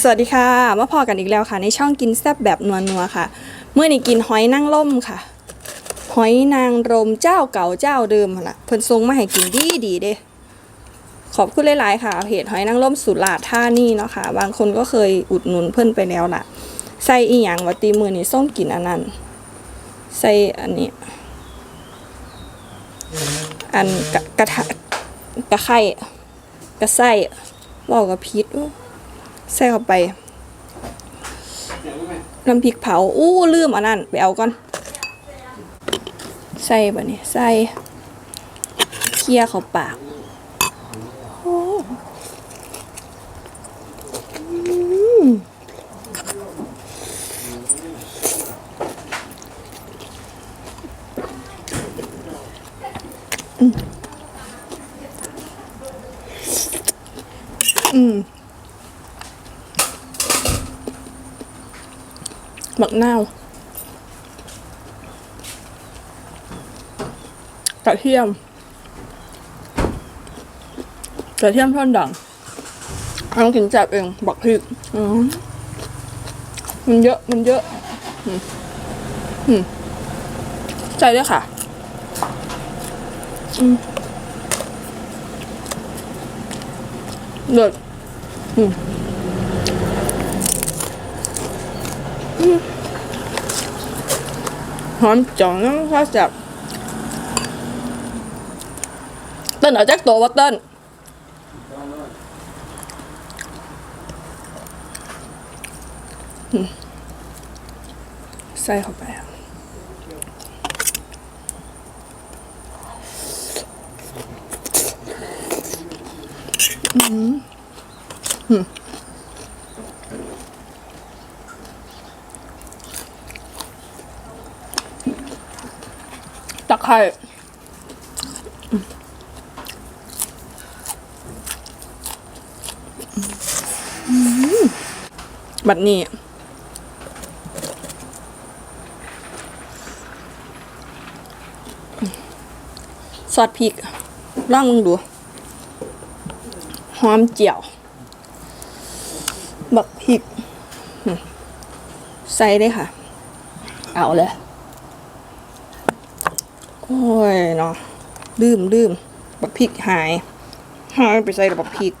สวัสดีค่ะมาพอกันอีกแล้วค่ะ ในช่องกินแซ่บแบบนัวๆค่ะ เมื่อนี้กินหอยนางรมค่ะ หอยนางรมเจ้าเก่าเจ้าเดิมหั่นล่ะเพิ่นทรงมาให้กินดีดีเด้ขอบคุณหลายๆค่ะเพจหอยนางรมสุราษฎร์ท่านี่เนาะค่ะ บางคนก็เคยอุดหนุนเพิ่นไปแล้วล่ะ ใส่อีหยังวัตีมือนี่ส้มกินอันนั้น ใส่อันนี้ อันกะกระทะกระไข่กระไส้บอกกับพิษ ใส่เข้าไป น้ำพริกเผา อู้ลืมอันนั้นไปเอาก่อน ใส่บะนี่ใส่เคี่ยเข้าปาก บักนาวกระเทียมกระเทียมท่อนดังเอาต้องกินจับเอง บักพริกอืมมันเยอะ มันเยอะอืมอืมใจด้วยค่ะอืมเดือดอืมอืม หอมจังนะข้าวแซ่บเต้นเอาแจ็คตัวว่าเต้นใส่เข้าไปอะอืมอืม ไคร้อืมอืมบัดนี้ซอสพริกลองมึงดู หอมเจียว บักพริก ใส่เลยค่ะ เอาเลย โอ้ยเนาะลืมลืมบักพริกหายหายไปใส่บักพริก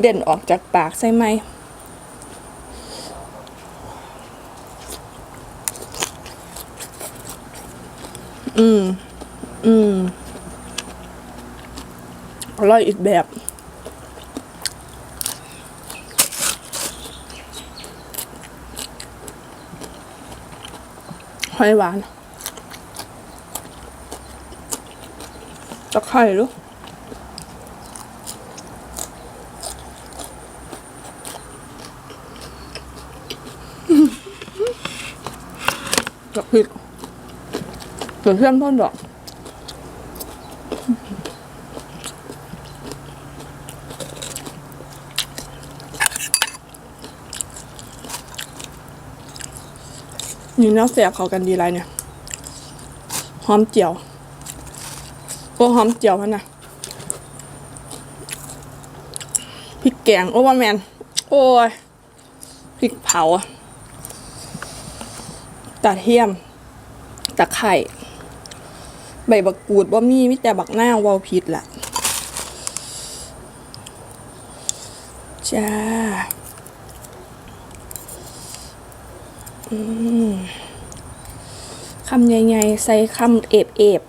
เด่นออกจากปากใส่ไหมอืม อืม อร่อยอีกแบบ หอยหวาน ตะไคร้ลูกกับพริกกระเทียมท่อนดอกนี่น้าเสียบเขากันดีไรเนี่ย หอมเจียว โอ้หอมเจียวพันนะพริกแกงโอ้ว่าแมนโอ้ยพริกเผาอะตาเทียมตะไคร่ใบบักกูดว่ามีมิแต่บักหน้าวาวผิดแหละจ้าคำใหญ่ๆใส่คำเอบเอบ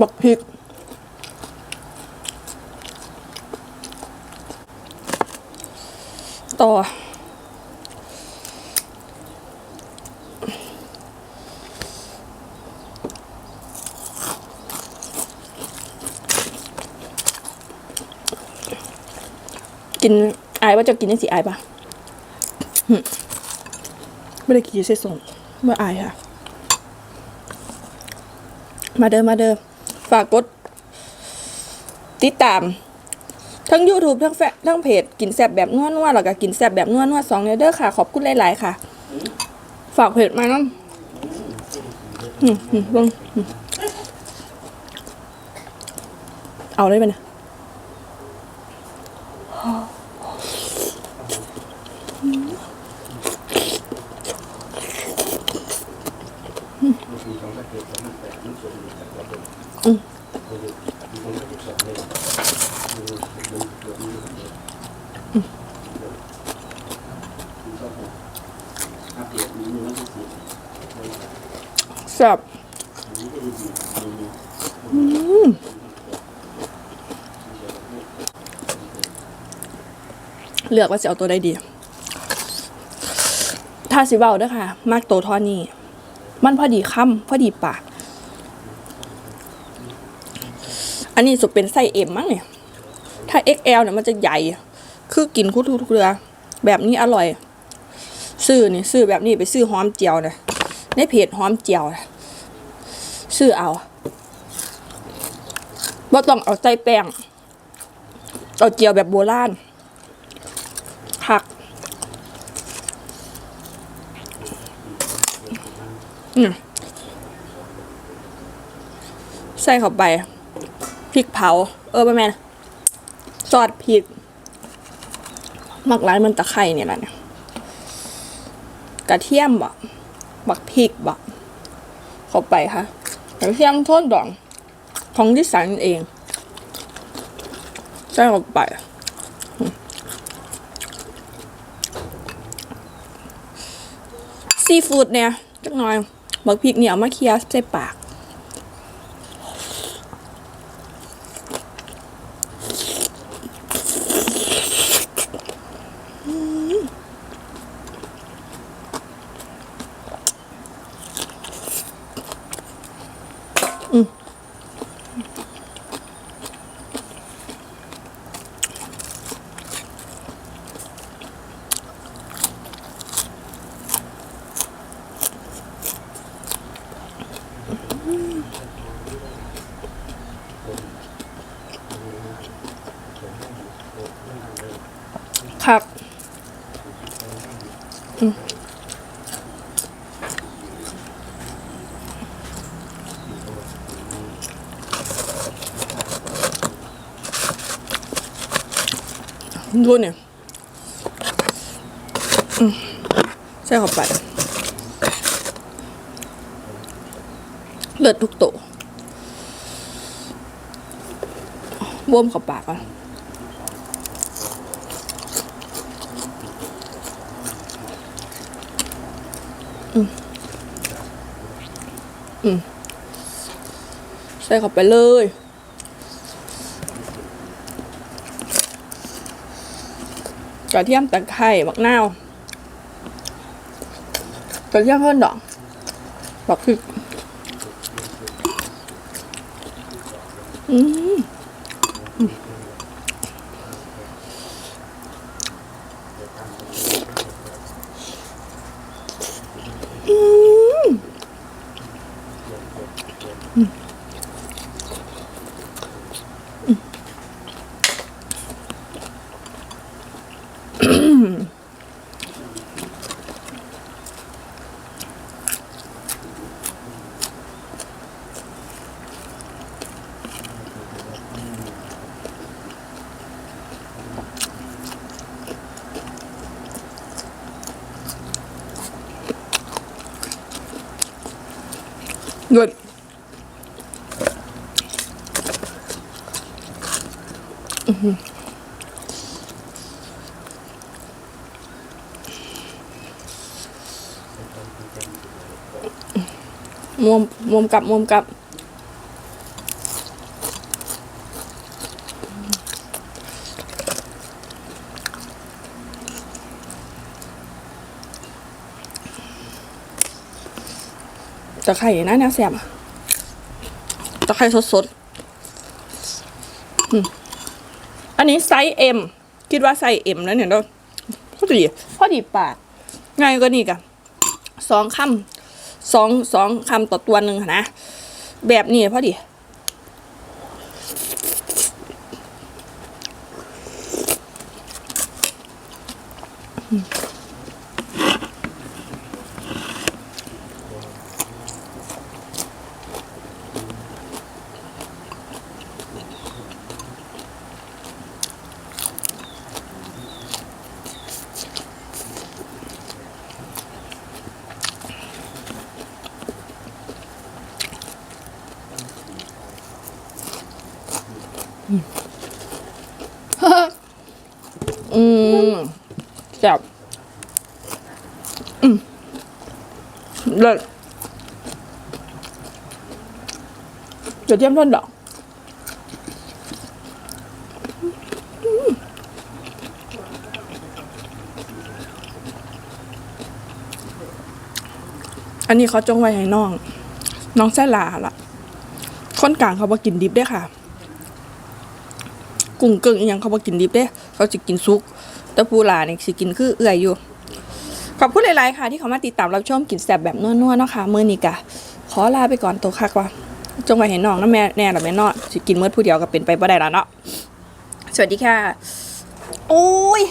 บักพริก ต่อ กินอายว่าจะกินยังสิอายปะไม่ได้กินเส้นส่งเมื่ออายค่ะ มาเดิมมาเดิม ฝากกดติดตาม ทั้ง YouTube ทั้งแฟทั้งเพจกินแซบแบบนวดนวดแล้วก็กินแซบแบบนวดนวดสองเด้อค่ะ ขอบคุณหลาย ๆ ค่ะ ฝากเพจมาน้ำอืมอืมเบิ่งอืมเอาได้ไหมนะ เนี่ยแซ่บอืมเลือกว่าจะเอาตัวใดดี ถ้าสิเว้าเด้อค่ะ มากโตวเทอนี้มันพอดีคำพอดีปาก อันนี้สุดเป็นไส้เอ็มมั้งเนี่ย ถ้า XL เนี่ยมันจะใหญ่ คือกินคุดทุกเรือ แบบนี้อร่อย ซื้อนี่ซื้อแบบนี้ไปซื้อหอมเจียวนะในเพจหอมเจียวนะซื้อเอาบ่ต้องเอาใส่แป้งเอาเจียวแบบโบราณผักใส่เข้าไปพริกเผา เออประมาณซอสพริก มักร้ายมันตะไคร่เนี่ยแหละเนี่ย กระเทียมบ่บักพริกบ่เข้าไปค่ะกระเทียมทนดดองของที่สันเองใส่เข้าไปซีฟู้ดเนี่ยจักหน่อยบักพริกเนี่ยเอามาเคี่ยวใส่ปาก ครับอืม ดูเนี่ยอืมใส่เข้าไปเลือดทุกโตะบวมข้าปากอะ ใส่เข้าไปเลย กระเทียมตะไคร้บักนาวกระเทียมเพิ่นดอกบักพริกอืม เดือดอื้อหือมวมมวมกับมวมกับ ตะไคร่นะแนวแสบอะตะไคร่สดๆอืมอันนี้ไซส์ M คิดว่าใส่เอ็มแล้วเนี่ยเนาะพอดีพอดีปากง่ายก็นี่กะสองคำสองสองคำต่อตัวหนึ่งหั้นนะ แบบนี้พอดี เลิศเดี๋ยวเทียมท่อนดอกอันนี้เขาจงไว้ให้น้อง น้องแซ่ลาล่ะค้นกลางเขาบอกินดิบได้ค่ะ กุ้งเกิ้งอหยังเขาบอกินดิบเด้ เขาจะกินซุก แต่ปูหลาเนี่ยสิกินคือเอื่อยอยู่ ขอบคุณหลาย ๆ ค่ะ ที่เขามาติดตามรับชมกินแสบแบบนัวๆเนาะค่ะมื้อนี้กะ ขอลาไปก่อนตัวคักว่าจงไปเห็นน้องนะแม่แน่ละแม่นอดสิกินมื้อผู้เดียวก็เป็นไปบ่ได้แล้วเนาะสวัสดีค่ะ โอ้ย